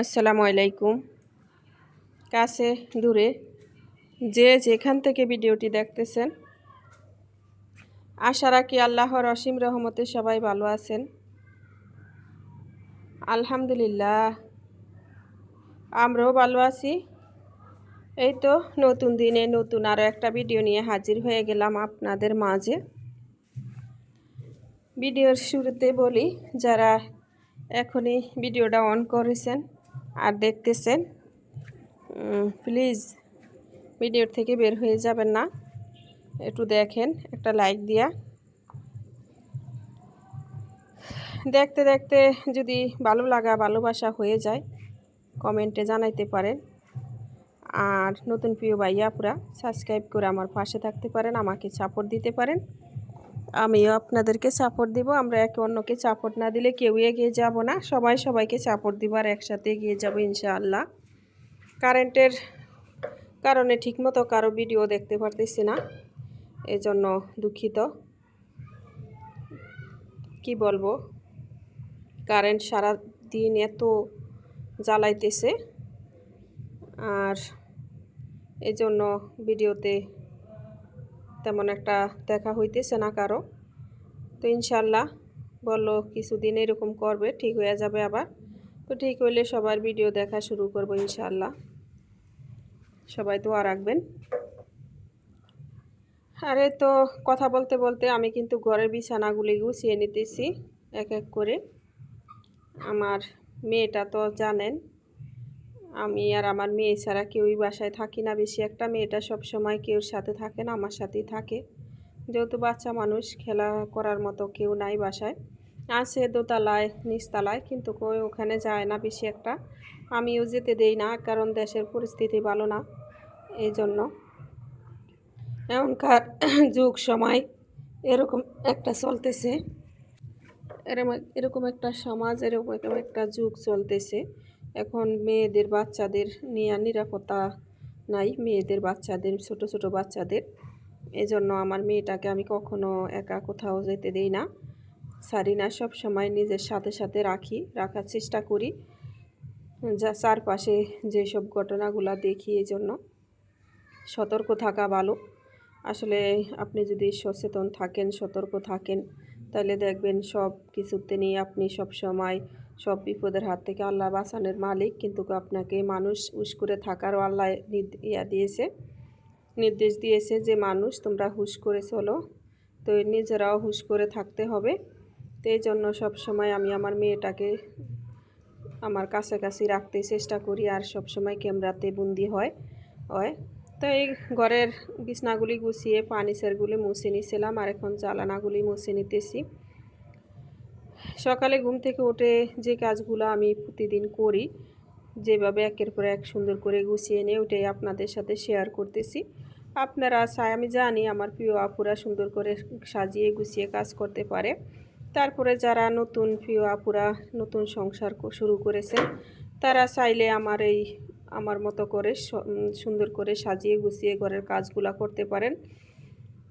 আসসালামু আলাইকুম। কাছে দূরে যে যেখান থেকে ভিডিওটি দেখতেছেন, আশা রাখি আল্লাহর অসীম রহমতে সবাই ভালো আছেন। আলহামদুলিল্লাহ, আমরাও ভালো আছি। এই তো নতুন দিনে নতুন আরও একটা ভিডিও নিয়ে হাজির হয়ে গেলাম আপনাদের মাঝে। ভিডিওর শুরুতে বলি, যারা এখনই ভিডিওটা অন করেছেন আর দেখতেছেন প্লিজ ভিডিওর থেকে বের হয়ে যাবেন না। একটু দেখেন, একটা লাইক দিয়া। দেখতে দেখতে যদি ভালো লাগা, ভালোবাসা হয়ে যায় কমেন্টে জানাইতে পারেন। আর নতুন প্রিয় ভাইয়াপুরা সাবস্ক্রাইব করে আমার পাশে থাকতে পারেন, আমাকে সাপোর্ট দিতে পারেন। আমিও আপনাদেরকে সাপোর্ট দিব। আমরা একে অন্যকে সাপোর্ট না দিলে কেউ এগিয়ে যাব না। সবাই সবাইকে সাপোর্ট দিব আর একসাথে এগিয়ে যাব ইনশাআল্লাহ। কারেন্টের কারণে ঠিকমতো কারও ভিডিও দেখতে পারতেছি না। এজন্য দুঃখিত। কি বলব? কারেন্ট সারা দিন এত জ্বালাইতেছে। আর এজন্য ভিডিওতে তেমন একটা দেখা হইতেছে না কারও। তো ইনশাল্লাহ বলল কিছুদিন এরকম করবে, ঠিক হয়ে যাবে আবার। তো ঠিক হইলে সবার ভিডিও দেখা শুরু করব ইনশাল্লাহ সবাই তো আর রাখবেন। আরে তো কথা বলতে বলতে আমি কিন্তু ঘরের বিছানাগুলি গুছিয়ে নিতেছি, এক এক করে। আমার মেয়েটা তো জানেন আমি আর আমার মেয়ে ছাড়া কেউই বাসায় থাকি না। বেশি একটা মেয়েটা সব সময় কেউর সাথে থাকে না, আমার সাথেই থাকে। যেহেতু বাচ্চা মানুষ, খেলা করার মতো কেউ নাই বাসায়। আছে দোতলায়, নিচতলায়, কিন্তু কেউ ওখানে যায় না বেশি একটা। আমিও যেতে দেই না, কারণ দেশের পরিস্থিতি ভালো না এই জন্য এখনকার যুগ, সময় এরকম একটা চলতেছে। এরকম এরকম একটা সমাজ, এরকম একটা যুগ চলতেছে। এখন মেয়েদের বাচ্চাদের নিয়ে নিরাপত্তা নাই, মেয়েদের বাচ্চাদের, ছোট ছোট বাচ্চাদের। এজন্য আমার মেয়েটাকে আমি কখনো একা কোথাও যেতে দেই না। সারি না সব সময় নিজের সাথে সাথে রাখি, রাখার চেষ্টা করি। যা চারপাশে যেসব ঘটনাগুলো দেখি এই জন্য সতর্ক থাকা ভালো। আসলে আপনি যদি সচেতন থাকেন, সতর্ক থাকেন তাহলে দেখবেন সব কিছুতে নিয়ে আপনি সব সময় সব বিপদের হাত থেকে আল্লাহ বাঁচানোর মালিক। কিন্তু আপনাকে মানুষ উস করে থাকারও আল্লাহ ইয়া দিয়েছে, নির্দেশ দিয়েছে যে মানুষ তোমরা হুশ করে চলো। তো নিজেরাও হুশ করে থাকতে হবে। তো এই জন্য সবসময় আমি আমার মেয়েটাকে আমার কাছাকাছি রাখতে চেষ্টা করি। আর সবসময় ক্যামেরাতে বন্দি হয় হয়। তো এই ঘরের বিছনাগুলি গুছিয়ে ফার্নিচারগুলি মুছে নিয়েছিলাম আর এখন জ্বালানাগুলি মুছে নিতেছি। সকালে ঘুম থেকে উঠে যে কাজগুলো আমি প্রতিদিন করি, যেভাবে একের পর এক সুন্দর করে গুছিয়ে নিয়ে ওটাই আপনাদের সাথে শেয়ার করতেছি। আপনারা আমি জানি আমার প্রিয় আপুরা সুন্দর করে সাজিয়ে গুছিয়ে কাজ করতে পারে। তারপরে যারা নতুন প্রিয় আপুরা নতুন সংসার শুরু করেছে তারা চাইলে আমার এই আমার মতো করে সুন্দর করে সাজিয়ে গুছিয়ে ঘরের কাজগুলা করতে পারেন।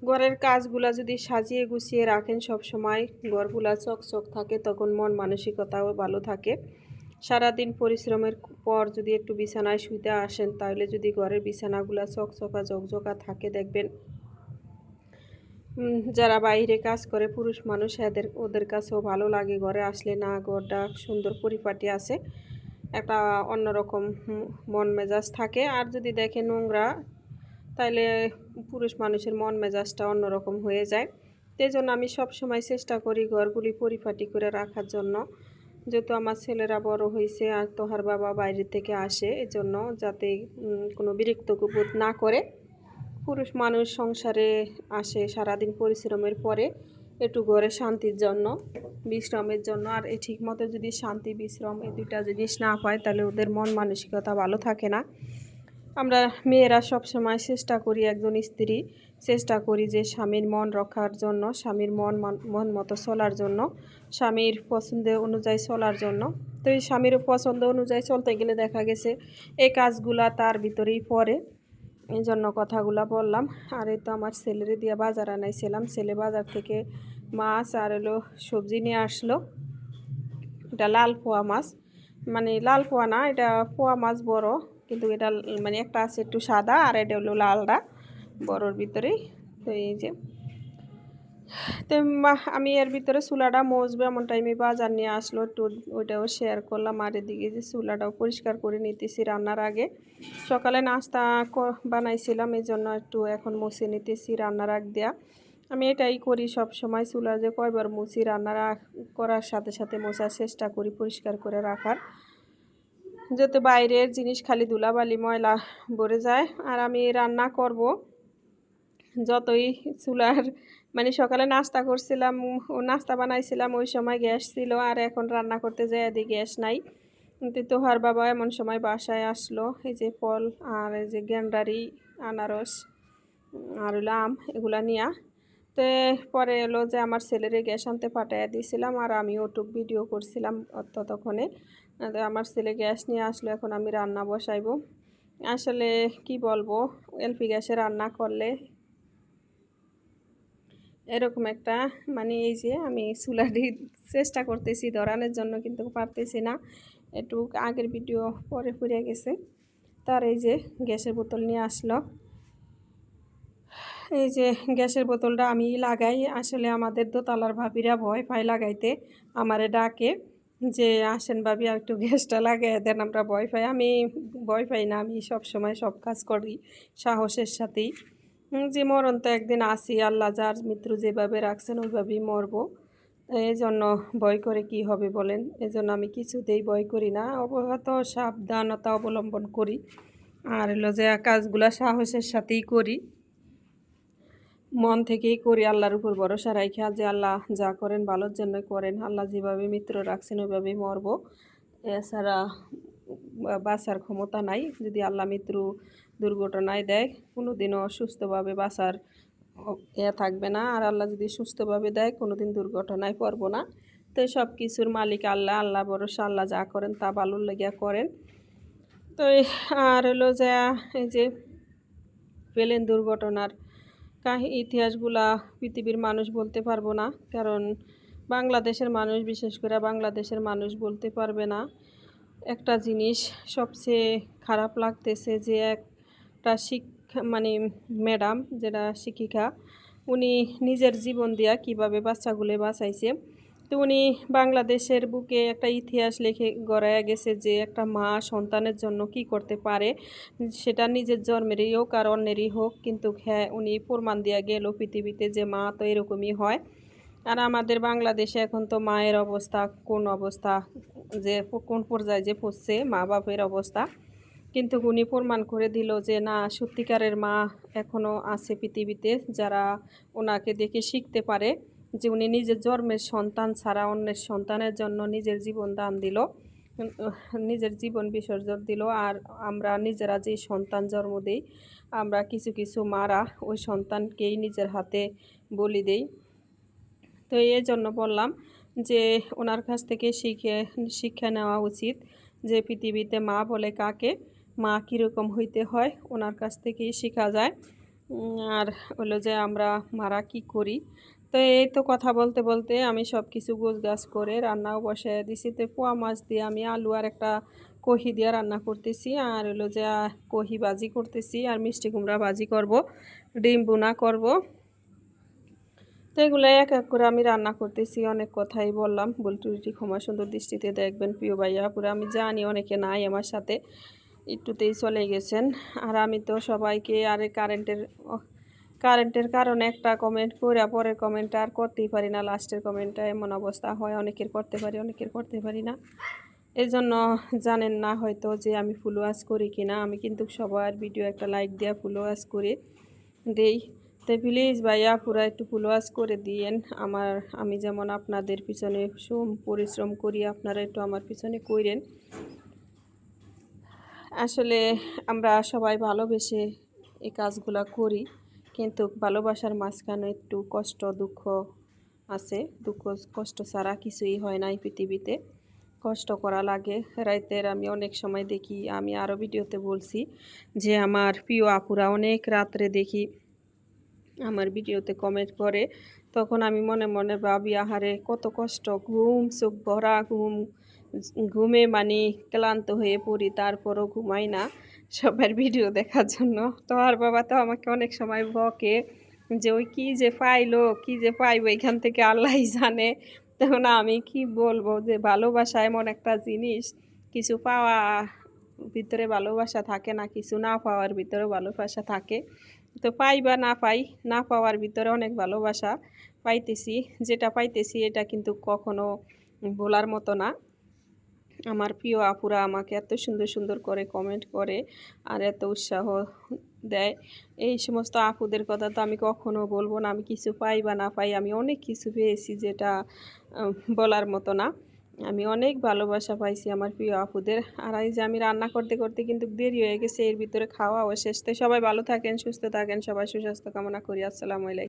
ঘরের কাজগুলা যদি সাজিয়ে গুছিয়ে রাখেন সব সময় ঘরগুলা চকচক থাকে, তখন মন মানসিকতাও ভালো থাকে। সারাদিন পরিশ্রমের পর যদি একটু বিছানায় শুইতে আসেন, তাহলে যদি ঘরের বিছানাগুলা চকচকা জকজকা থাকে, দেখবেন যারা বাইরে কাজ করে, পুরুষ মানুষ, এদের, ওদের কাছেও ভালো লাগে। ঘরে আসলে না, ঘরটা সুন্দর পরিপাটি আছে। একটা অন্যরকম মন মেজাজ থাকে। আর যদি দেখে নোংরা তাহলে পুরুষ মানুষের মন মেজাজটা অন্যরকম হয়ে যায়। সেই জন্য আমি সব সময় চেষ্টা করি ঘরগুলি পরিপাটি করে রাখার জন্য। যেহেতু আমার ছেলেরা বড় হয়েছে আর তোহার বাবা বাইরে থেকে আসে, এজন্য যাতে কোনো বিরক্ত বোধ না করে। পুরুষ মানুষ সংসারে আসে সারাদিন পরিশ্রমের পরে। একটু ঘরে শান্তির জন্য, বিশ্রামের জন্য। আর এই ঠিক মতো যদি শান্তি, বিশ্রাম এই দুইটা জিনিস না পায়, তাহলে ওদের মন মানসিকতা ভালো থাকে না। আমরা মেয়েরা সব সময় চেষ্টা করি, একজন স্ত্রী চেষ্টা করি যে স্বামীর মন রক্ষার জন্য, স্বামীর মন মন মতো চলার জন্য, স্বামীর পছন্দ অনুযায়ী চলার জন্য। তো এই স্বামীর পছন্দ অনুযায়ী চলতে গেলে দেখা গেছে, এই কাজগুলা তার ভিতরেই পড়ে। এই জন্য কথাগুলা বললাম। আর এই তো আমার ছেলেরে দিয়ে বাজার আনাইছিলাম। ছেলে বাজার থেকে মাছ আর এলো সবজি নিয়ে আসলো। এটা লাল পোয়া মাছ। মানে লাল পোয়া না, এটা পোয়া মাছ বড়। কিন্তু এটা মানে একটা আছে একটু সাদা আর এটা হলো লালটা বড়োর ভিতরেই। তো এই যে তো আমি এর ভিতরে চুলাটা মজবো এমন টাইমে বাজার নিয়ে আসলো, একটু ওইটাও শেয়ার করলাম। আর এদিকে যে চুলাটাও পরিষ্কার করে নিতেছি রান্নার আগে। সকালে নাস্তা বানাইছিলাম এই জন্য একটু এখন মুছে নিতেছি রান্নার আগ দেয়া। আমি এটাই করি সব সময় চুলা যে কয়বার মুছি রান্না করার সাথে সাথে মোছার চেষ্টা করি পরিষ্কার করে রাখার। যাতে বাইরের জিনিস খালি ধুলাবালি, ময়লা ভরে যায়। আর আমি রান্না করব, যতই চুলার মানে সকালে নাস্তা করছিলাম নাস্তা বানাইছিলাম, ওই সময় গ্যাস ছিল আর এখন রান্না করতে যাই এদিকে গ্যাস নাই। কিন্তু তোহার বাবা এমন সময় বাসায় আসলো, এই যে ফল আর এই যে গ্যান্ডারি, আনারস আর হলো আম, এগুলা নিয়া। তো পরে এলো যে আমার ছেলেরে গ্যাস আনতে পাঠাইয়া দিয়েছিলাম আর আমি ওটুক ভিডিও করছিলাম ততক্ষণে। তো আমার ছেলে গ্যাস নিয়ে আসলো, এখন আমি রান্না বসাইবো। আসলে কি বলব, এলপি গ্যাসে রান্না করলে এরকম একটা মানে এই যে আমি চুলাটি চেষ্টা করতেছি, ধরানোর জন্য কিন্তু পারতেছি না। একটু আগের ভিডিও পরে ফুরিয়ে গেছে। তার এই যে গ্যাসের বোতল নিয়ে আসলো। এই যে গ্যাসের বোতলটা আমি লাগাই। আসলে আমাদের দোতলার ভাবিরা ভয় পায় লাগাইতে। আমারে ডাকে যে, আসেন ভাবি, আর একটু গ্যাসটা লাগাই দেন, আমরা ভয় পাই। আমি ভয় পাই না, আমি সব সময় সব কাজ করি সাহসের সাথেই। যে মরণ তো একদিন আসি, আল্লাহ যার মৃত্যু যেভাবে রাখছেন, ওইভাবেই মরবো। এই জন্য ভয় করে কি হবে বলেন? এই জন্য আমি কিছুতেই ভয় করি না অবগত সাবধানতা অবলম্বন করি। আর হলো যে কাজগুলো সাহসের সাথেই করি। মন থেকেই করি, আল্লাহর উপর ভরসা রাখা যে আল্লাহ যা করেন ভালোর জন্য করেন, আল্লাহ যেভাবে মিত্র রাখছেন, ওইভাবেই মরব। এছাড়া বাঁচার ক্ষমতা নাই, যদি আল্লাহ মৃত্যু দুর্ঘটনায় দেয় কোনো দিনও সুস্থভাবে বাঁচার এ থাকবে না। আর আল্লাহ যদি সুস্থভাবে দেয় কোনো দিন দুর্ঘটনায় পড়ব না। তো সব কিছুর মালিক আল্লাহ আল্লাহ ভরসা, আল্লাহ যা করেন তা ভালোর লেগিয়া করেন। তো আর হলো যে, এই যে প্লেন দুর্ঘটনার কাহি, ইতিহাসগুলা পৃথিবীর মানুষ বলতে পারব না। কারণ বাংলাদেশের মানুষ, বিশেষ করে বাংলাদেশের মানুষ বলতে পারবে না। একটা জিনিস সবচেয়ে খারাপ লাগতেছে যে একটা শিক্ষা মানে ম্যাডাম যেটা শিক্ষিকা, উনি নিজের জীবন দিয়া কীভাবে বাচ্চাগুলো বাঁচাইছে। তো উনি বাংলাদেশের বুকে একটা ইতিহাস লিখে গড়াইয়া গেছে যে একটা মা সন্তানের জন্য কি করতে পারে, সেটা নিজের জন্মেরই হোক আর অন্যেরই হোক, কিন্তু হ্যাঁ উনি প্রমাণ দিয়া গেল পৃথিবীতে যে মা তো এরকমই হয়। আর আমাদের বাংলাদেশে এখন তো মায়ের অবস্থা, কোন অবস্থা যে, কোন পর্যায়ে যে পড়ছে মা বাপের অবস্থা। কিন্তু উনি প্রমাণ করে দিল যে, না, সত্যিকারের মা এখনও আছে পৃথিবীতে যারা ওনাকে দেখে শিখতে পারে যে উনি নিজের জন্মের সন্তান ছাড়া অন্যের সন্তানের জন্য নিজের জীবন দান দিল, নিজের জীবন বিসর্জন দিল। আর আমরা নিজেরা যে সন্তান জন্ম দিই, আমরা কিছু কিছু মারা ওই সন্তানকেই নিজের হাতে বলি দেই। তো এই জন্য বললাম যে, ওনার কাছ থেকে শিখে, শিক্ষা নেওয়া উচিত যে, পৃথিবীতে মা বলে কাকে মা কীরকম হইতে হয় ওনার কাছ থেকেই শেখা যায়। আর হলো যে আমরা মারা কি করি? তো এই তো কথা বলতে বলতে আমি সব কিছু গোছ গাছ করে রান্নাও বসাই দিছি। তো পোয়া মাছ দিয়ে আমি আলু আর একটা কহি দিয়ে রান্না করতেছি। আর হলো যে কহি ভাজি করতেছি আর মিষ্টি কুমড়া ভাজি করব, ডিম বোনা করব। তো এগুলো এক এক করে আমি রান্না করতেছি, অনেক কথাই বললাম। ত্রুটি ক্ষমা সুন্দর দৃষ্টিতে দেখবেন প্রিয় ভাইয়া, পুরো আমি জানি অনেকে নাই আমার সাথে। একটুতেই চলে গেছেন। আর আমি তো সবাইকে আর কারেন্টের কারেন্টের কারণে একটা কমেন্ট করে পরের কমেন্ট আর করতেই পারি না। লাস্টের কমেন্টটা এমন অবস্থা হয়, অনেকের করতে পারি, অনেকের করতে পারি না। এই জন্য জানেন না হয়তো যে আমি ফুল ওয়াশ করি কিনা। আমি কিন্তু সবার ভিডিও একটা লাইক দেওয়া ফুল ওয়াশ করে, দেই। তো প্লিজ ভাইয়া পুরো একটু ফুল ওয়াশ করে দিয়েন। আমার, আমি যেমন আপনাদের পিছনে সোম, পরিশ্রম করি, আপনারা একটু আমার পিছনে কইরেন। আসলে আমরা সবাই ভালোবেসে এই কাজগুলা করি, কিন্তু ভালোবাসার মাঝখানে একটু কষ্ট, দুঃখ আছে। দুঃখ, কষ্ট ছাড়া কিছুই হয় না এই পৃথিবীতে। কষ্ট করা লাগে। রাইতের আমি অনেক সময় দেখি, আমি আরও ভিডিওতে বলছি যে আমার প্রিয় আপুরা অনেক রাত্রে দেখি আমার ভিডিওতে কমেন্ট করে, তখন আমি মনে মনে ভাবি, আহারে কত কষ্ট, ঘুম, চোখ ভরা, ঘুম, ঘুমে মানে ক্লান্ত হয়ে পড়ি, তারপরও ঘুমাই না সবার ভিডিও দেখার জন্য। তো আর বাবা তো আমাকে অনেক সময় বকে যে, ওই কী যে পাইলো, কী যে পাইবো, এখান থেকে আল্লাহই জানে। তখন আমি কি বলব যে ভালোবাসা এমন একটা জিনিস, কিছু পাওয়া ভিতরে ভালোবাসা থাকে না, কিছু না পাওয়ার ভিতরে ভালোবাসা থাকে। তো পাই বা না পাই, না পাওয়ার ভিতরে অনেক ভালোবাসা পাইতেছি। যেটা পাইতেছি এটা কিন্তু কখনো বলার মতো না। আমার প্রিয় আপুরা আমাকে এত সুন্দর সুন্দর করে কমেন্ট করে আর এত উৎসাহ দেয়। এই সমস্ত আপুদের কথা তো আমি কখনো বলব না। আমি কিছু পাই বা না পাই আমি অনেক কিছু পেয়েছি যেটা বলার মতো না। আমি অনেক ভালোবাসা পাইছি আমার প্রিয় আপুদের। আর এই যে আমি রান্না করতে করতে কিন্তু দেরি হয়ে গেছে, এর ভিতরে খাওয়া অবশেষতে তো সবাই ভালো থাকেন, সুস্থ থাকেন, সবাই সুস্বাস্থ্য কামনা করি। আসসালামু আলাইকুম।